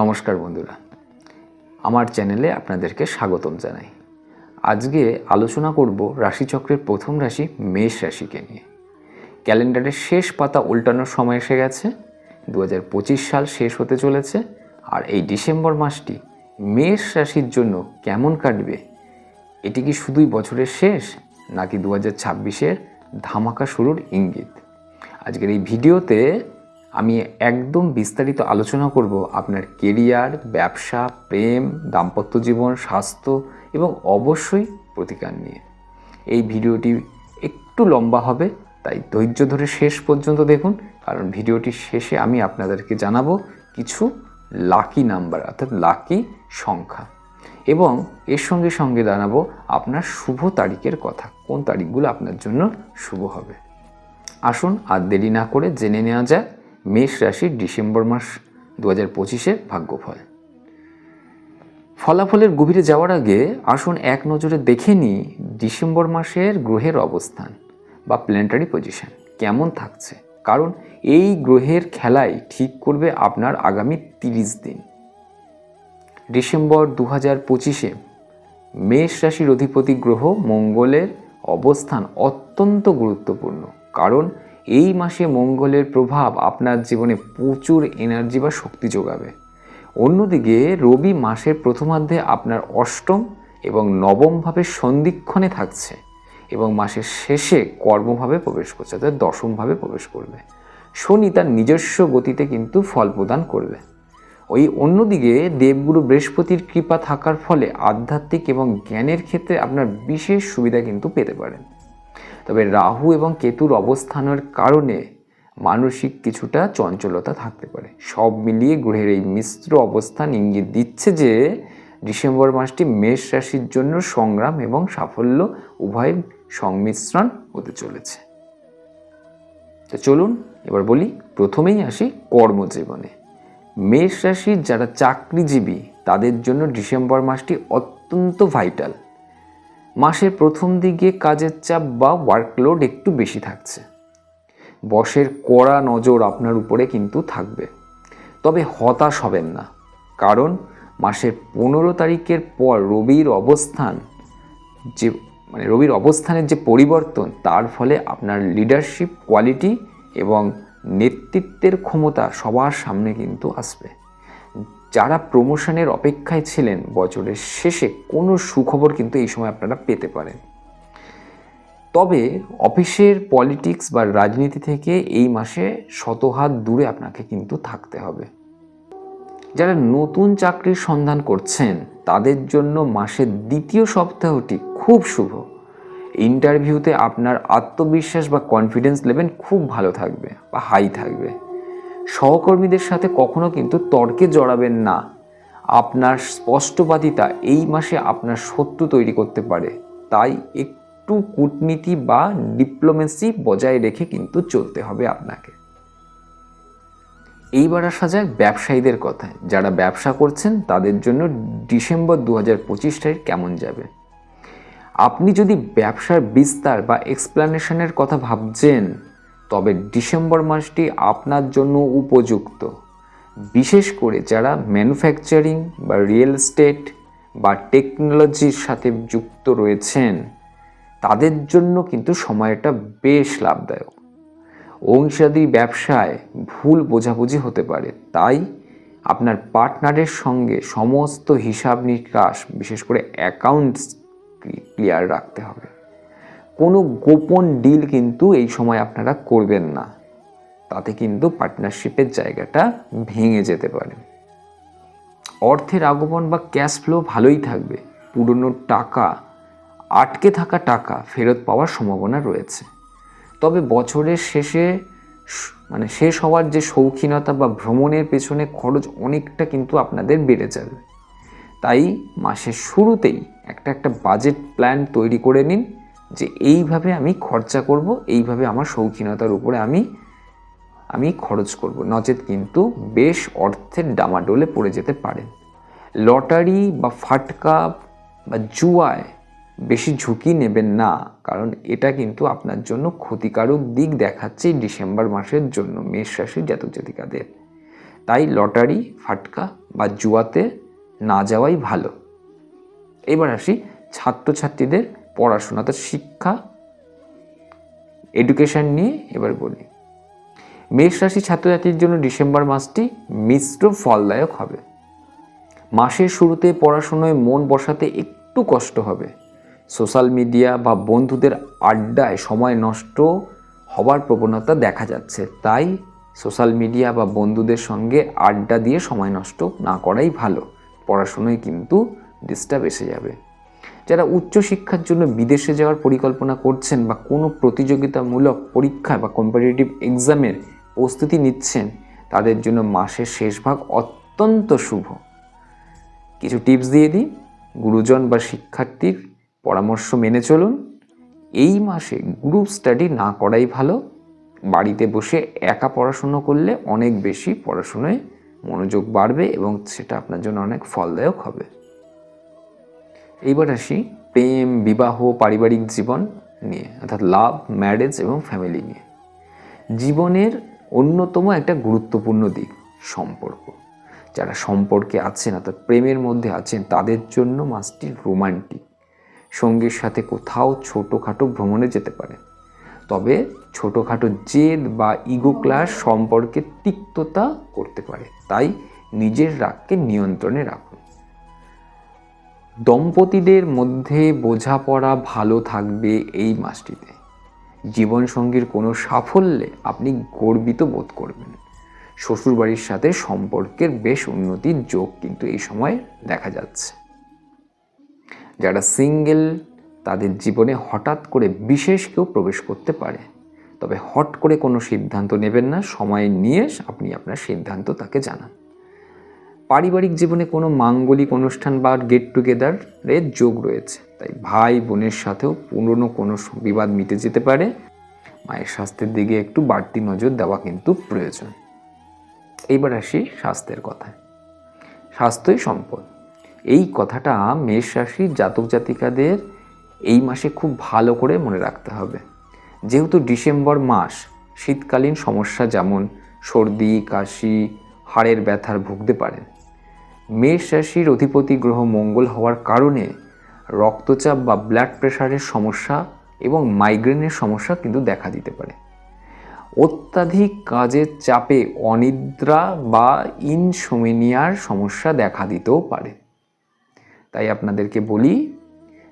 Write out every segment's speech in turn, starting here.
নমস্কার বন্ধুরা। আমার চ্যানেলে আপনাদেরকে স্বাগতম জানাই। আজকে আলোচনা করব রাশিচক্রের প্রথম রাশি মেষ রাশিকে নিয়ে। ক্যালেন্ডারের শেষ পাতা উল্টানোর সময় এসে গেছে দু হাজার পঁচিশ সাল শেষ হতে চলেছে, আর এই ডিসেম্বর মাসটি মেষ রাশির জন্য কেমন কাটবে, এটি কি শুধুই বছরের শেষ, নাকি দু হাজার ধামাকা শুরুর ইঙ্গিত? আজকের এই ভিডিওতে আমি একদম বিস্তারিত আলোচনা করব আপনার কেরিয়ার, ব্যবসা, প্রেম, দাম্পত্য জীবন, স্বাস্থ্য এবং অবশ্যই প্রতিকার নিয়ে। এই ভিডিওটি একটু লম্বা হবে, তাই ধৈর্য ধরে শেষ পর্যন্ত দেখুন, কারণ ভিডিওটির শেষে আমি আপনাদেরকে জানাব কিছু লাকি নাম্বার অর্থাৎ লাকি সংখ্যা। এবং এর সঙ্গে সঙ্গে জানাব আপনার শুভ তারিখের কথা, কোন তারিখগুলো আপনার জন্য শুভ হবে। আসুন আর দেরি না করে জেনে নেওয়া যাক মেষ রাশির ডিসেম্বর মাস দু হাজার পঁচিশের ভাগ্যফল। ফলাফলের গভীরে যাওয়ার আগে আসুন এক নজরে দেখে নিই ডিসেম্বর মাসের গ্রহের অবস্থান বা প্ল্যানেটারি পজিশন কেমন থাকছে। কারণ এই গ্রহের খেলাই ঠিক করবে আপনার আগামী তিরিশ দিন। ডিসেম্বর দু হাজার পঁচিশে মেষ রাশির অধিপতি গ্রহ মঙ্গলের অবস্থান অত্যন্ত গুরুত্বপূর্ণ। কারণ এই মাসে মঙ্গলের প্রভাব আপনার জীবনে প্রচুর এনার্জি বা শক্তি যোগাবে। অন্যদিকে রবি মাসের প্রথমার্ধে আপনার অষ্টম এবং নবমভাবে সন্ধিক্ষণে থাকছে এবং মাসের শেষে কর্মভাবে প্রবেশ করছে, অর্থাৎ দশমভাবে প্রবেশ করবে। শনি তার নিজস্ব গতিতে কিন্তু ফল প্রদান করবে। ওই অন্যদিকে দেবগুরু বৃহস্পতির কৃপা থাকার ফলে আধ্যাত্মিক এবং জ্ঞানের ক্ষেত্রে আপনার বিশেষ সুবিধা কিন্তু পেতে পারেন। তবে রাহু এবং কেতুর অবস্থানের কারণে মানসিক কিছুটা চঞ্চলতা থাকতে পারে। সব মিলিয়ে গ্রহের এই মিশ্র অবস্থান ইঙ্গিত দিচ্ছে যে ডিসেম্বর মাসটি মেষ রাশির জন্য সংগ্রাম এবং সাফল্য উভয় সংমিশ্রণ হতে চলেছে। তো চলুন এবার বলি, প্রথমেই আসি কর্মজীবনে। মেষ রাশির যারা চাকরিজীবী, তাদের জন্য ডিসেম্বর মাসটি অত্যন্ত ভাইটাল। মাসের প্রথম দিকে কাজের চাপ বা ওয়ার্কলোড একটু বেশি থাকছে। বসের কড়া নজর আপনার উপরে কিন্তু থাকবে। তবে হতাশ হবেন না, কারণ মাসের পনেরো তারিখের পর রবির অবস্থান যে মানে রবির অবস্থানের যে পরিবর্তন, তার ফলে আপনার লিডারশিপ কোয়ালিটি এবং নেতৃত্বের ক্ষমতা সবার সামনে কিন্তু আসবে। যারা প্রমোশনের অপেক্ষায় ছিলেন বছরের শেষে, কোনো সুখবর কিন্তু এই সময় আপনারা পেতে পারেন। তবে অফিসের পলিটিক্স বা রাজনীতি থেকে এই মাসে শতহাত দূরে আপনাকে কিন্তু থাকতে হবে। যারা নতুন চাকরির সন্ধান করছেন, তাদের জন্য মাসের দ্বিতীয় সপ্তাহটি খুব শুভ। ইন্টারভিউতে আপনার আত্মবিশ্বাস বা কনফিডেন্স লেভেল খুব ভালো থাকবে বা হাই থাকবে। সহকর্মীদের সাথে কখনো কিন্তু তর্কে জড়াবেন না। আপনার স্পষ্টবাদিতা এই মাসে আপনার শত্রু তৈরি করতে পারে। তাই একটু কূটনীতি বা ডিপ্লোমেসি বজায় রেখে কিন্তু চলতে হবে আপনাকে। এইবার আসা যাক ব্যবসায়ীদের কথায়। যারা ব্যবসা করছেন, তাদের জন্য ডিসেম্বর দু হাজার পঁচিশ তারিখ কেমন যাবে? আপনি যদি ব্যবসার বিস্তার বা এক্সপ্লানেশনের কথা ভাবছেন তবে ডিসেম্বর মাসটি আপনার জন্য উপযুক্ত। বিশেষ করে যারা ম্যানুফ্যাকচারিং বা রিয়েল এস্টেট বা টেকনোলজির সাথে যুক্ত রয়েছেন, তাদের জন্য কিন্তু সময়টা বেশ লাভদায়ক। অংশীদারি ব্যবসায় ভুল বোঝাবুঝি হতে পারে, তাই আপনার পার্টনারের সঙ্গে সমস্ত হিসাব নিকাশ, বিশেষ করে অ্যাকাউন্টস ক্লিয়ার রাখতে হবে। কোনো গোপন ডিল কিন্তু এই সময় আপনারা করবেন না। তাতে কিন্তু পার্টনারশিপের জায়গাটা ভেঙে যেতে পারে। অর্থের আগমন বা ক্যাশ ফ্লো ভালোই থাকবে। পুরনো টাকা, আটকে থাকা টাকা ফেরত পাওয়ার সম্ভাবনা রয়েছে। তবে বছরের শেষে মানে শেষ হওয়ার যে শৌখিনতা বা ভ্রমণের পেছনে খরচ অনেকটা কিন্তু আপনাদের বেড়ে যাবে। তাই মাসের শুরুতেই একটা একটা বাজেট প্ল্যান তৈরি করে নিন। যে এইভাবে আমি খরচা করব, এইভাবে আমার শৌখিনতার উপরে আমি আমি খরচ করব। নচেত কিন্তু বেশ অর্থের ডামাডোলে পড়ে যেতে পারেন লটারি বা ফাটকা বা জুয়ায় বেশি ঝুঁকি নেবেন না, কারণ এটা কিন্তু আপনার জন্য ক্ষতিকারক দিক দেখাচ্ছে ডিসেম্বর মাসের জন্য, মেষ রাশির জাতক জাতিকাদের। তাই লটারি, ফাটকা বা জুয়াতে না যাওয়াই ভালো। এবার আসি ছাত্রছাত্রীদের পড়াশোনাতে শিক্ষা এডুকেশন নিয়ে এবার বলি। মেষ রাশি ছাত্রছাত্রীর জন্য ডিসেম্বর মাসটি মিশ্র ফলদায়ক হবে। মাসের শুরুতে পড়াশোনায় মন বসাতে একটু কষ্ট হবে। সোশ্যাল মিডিয়া বা বন্ধুদের আড্ডায় সময় নষ্ট হবার প্রবণতা দেখা যাচ্ছে। তাই সোশ্যাল মিডিয়া বা বন্ধুদের সঙ্গে আড্ডা দিয়ে সময় নষ্ট না করাই ভালো। পড়াশোনায় কিন্তু ডিস্টার্ব এসে যাবে। যারা উচ্চশিক্ষার জন্য বিদেশে যাওয়ার পরিকল্পনা করছেন বা কোনো প্রতিযোগিতামূলক পরীক্ষা বা কম্পিটিটিভ এক্সামের প্রস্তুতি নিচ্ছেন, তাদের জন্য মাসের শেষ ভাগ অত্যন্ত শুভ। কিছু টিপস দিয়ে দিই। গুরুজন বা শিক্ষার্থীর পরামর্শ মেনে চলুন। এই মাসে গ্রুপ স্টাডি না করাই ভালো। বাড়িতে বসে একা পড়াশুনো করলে অনেক বেশি পড়াশুনোয় মনোযোগ বাড়বে এবং সেটা আপনার জন্য অনেক ফলদায়ক হবে। এইবার আসি প্রেম, বিবাহ, পারিবারিক জীবন নিয়ে, অর্থাৎ লাভ ম্যারেজ এবং ফ্যামিলি নিয়ে। জীবনের অন্যতম একটা গুরুত্বপূর্ণ দিক, সম্পর্ক। যারা সম্পর্কে আছেন, অর্থাৎ প্রেমের মধ্যে আছেন, তাদের জন্য মাসটি রোমান্টিক সঙ্গীর সাথে কোথাও ছোটোখাটো ভ্রমণে যেতে পারে তবে ছোটোখাটো জেদ বা ইগো ক্লাস সম্পর্কে তিক্ততা করতে পারে। তাই নিজের রাগকে নিয়ন্ত্রণে রাখুন। দম্পতিদের মধ্যে বোঝাপড়া ভালো থাকবে এই মাসটিতে। জীবনসঙ্গীর কোনো সাফল্যে আপনি গর্বিত বোধ করবেন। শ্বশুরবাড়ির সাথে সম্পর্কের বেশ উন্নতির যোগ কিন্তু এই সময় দেখা যাচ্ছে। যারা সিঙ্গেল, তাদের জীবনে হঠাৎ করে বিশেষ কেউ প্রবেশ করতে পারে। তবে হট করে কোনো সিদ্ধান্ত নেবেন না, সময় নিয়ে আপনি আপনার সিদ্ধান্ত তাকে জানান। পারিবারিক জীবনে কোনো মাঙ্গলিক অনুষ্ঠান বা গেট টুগেদারের যোগ রয়েছে। তাই ভাই বোনের সাথেও পুরনো কোনো বিবাদ মিটে যেতে পারে। মায়ের স্বাস্থ্যের দিকে একটু বাড়তি নজর দেওয়া কিন্তু প্রয়োজন। এইবার আসি স্বাস্থ্যের কথায়। স্বাস্থ্যই সম্পদ। এই কথাটা মেষ রাশির জাতক জাতিকাদের এই মাসে খুব ভালো করে মনে রাখতে হবে। যেহেতু ডিসেম্বর মাস, শীতকালীন সমস্যা যেমন সর্দি, কাশি, হাড়ের ব্যথার ভুগতে পারেন। মেষ রাশির অধিপতি গ্রহ মঙ্গল হওয়ার কারণে রক্তচাপ বা ব্লাড প্রেশারের সমস্যা এবং মাইগ্রেনের সমস্যা কিন্তু দেখা দিতে পারে। অত্যাধিক কাজের চাপে অনিদ্রা বা ইনসোমেনিয়ার সমস্যা দেখা দিতেও পারে। তাই আপনাদেরকে বলি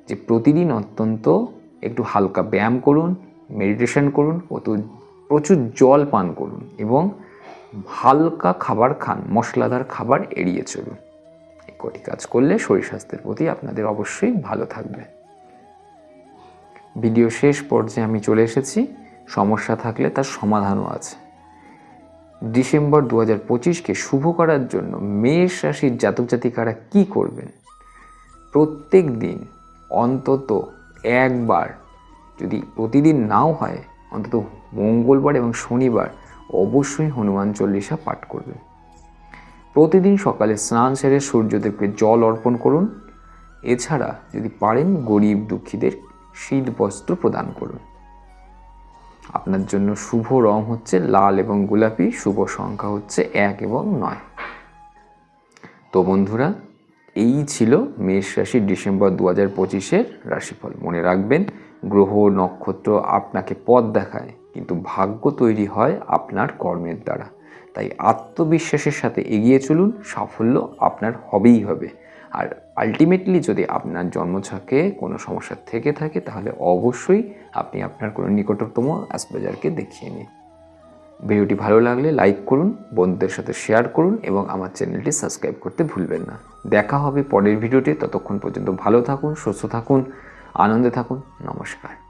যে প্রতিদিন অত্যন্ত একটু হালকা ব্যায়াম করুন মেডিটেশন করুন অত প্রচুর জল পান করুন এবং হালকা খাবার খান, মশলাদার খাবার এড়িয়ে চলুন। এই কটি কাজ করলে শরীর স্বাস্থ্যের প্রতি আপনাদের অবশ্যই ভালো থাকবে। ভিডিও শেষ পর্যায়ে আমি চলে এসেছি। সমস্যা থাকলে তার সমাধানও আছে। ডিসেম্বর দু হাজার পঁচিশকে শুভ করার জন্য মেষ রাশির জাতক জাতিকারা কী করবেন? প্রত্যেক দিন অন্তত একবার যদি প্রতিদিন নাও হয়, অন্তত মঙ্গলবার এবং শনিবার অবশ্যই হনুমান চল্লিশা পাঠ করবেন প্রতিদিন সকালে স্নান সেরে সূর্যদেবকে জল অর্পণ করুন। এছাড়া যদি পারেন গরিব দুঃখীদের শীত বস্ত্র প্রদান করুন। আপনার জন্য শুভ রং হচ্ছে লাল এবং গোলাপি, শুভ সংখ্যা হচ্ছে এক এবং নয়। তো বন্ধুরা, এই ছিল মেষ রাশির ডিসেম্বর দু হাজার পঁচিশের রাশিফল। মনে রাখবেন, গ্রহ নক্ষত্র আপনাকে পথ দেখায়। কিন্তু ভাগ্য তৈরি হয় আপনার কর্মের দ্বারা। তাই আত্মবিশ্বাসের সাথে এগিয়ে চলুন, সাফল্য আপনার হবেই হবে। আর আলটিমেটলি যদি আপনার জন্মছকে কোনো সমস্যা থেকে থাকে, তাহলে অবশ্যই আপনি আপনার কোনো নিকটতম অ্যাসপেজারকে দেখিয়ে নিন। ভিডিওটি ভালো লাগলে লাইক করুন, বন্ধুদের সাথে শেয়ার করুন এবং আমার চ্যানেলটি সাবস্ক্রাইব করতে ভুলবেন না। দেখা হবে পরের ভিডিওতে, ততক্ষণ পর্যন্ত ভালো থাকুন, সুস্থ থাকুন, আনন্দে থাকুন, নমস্কার।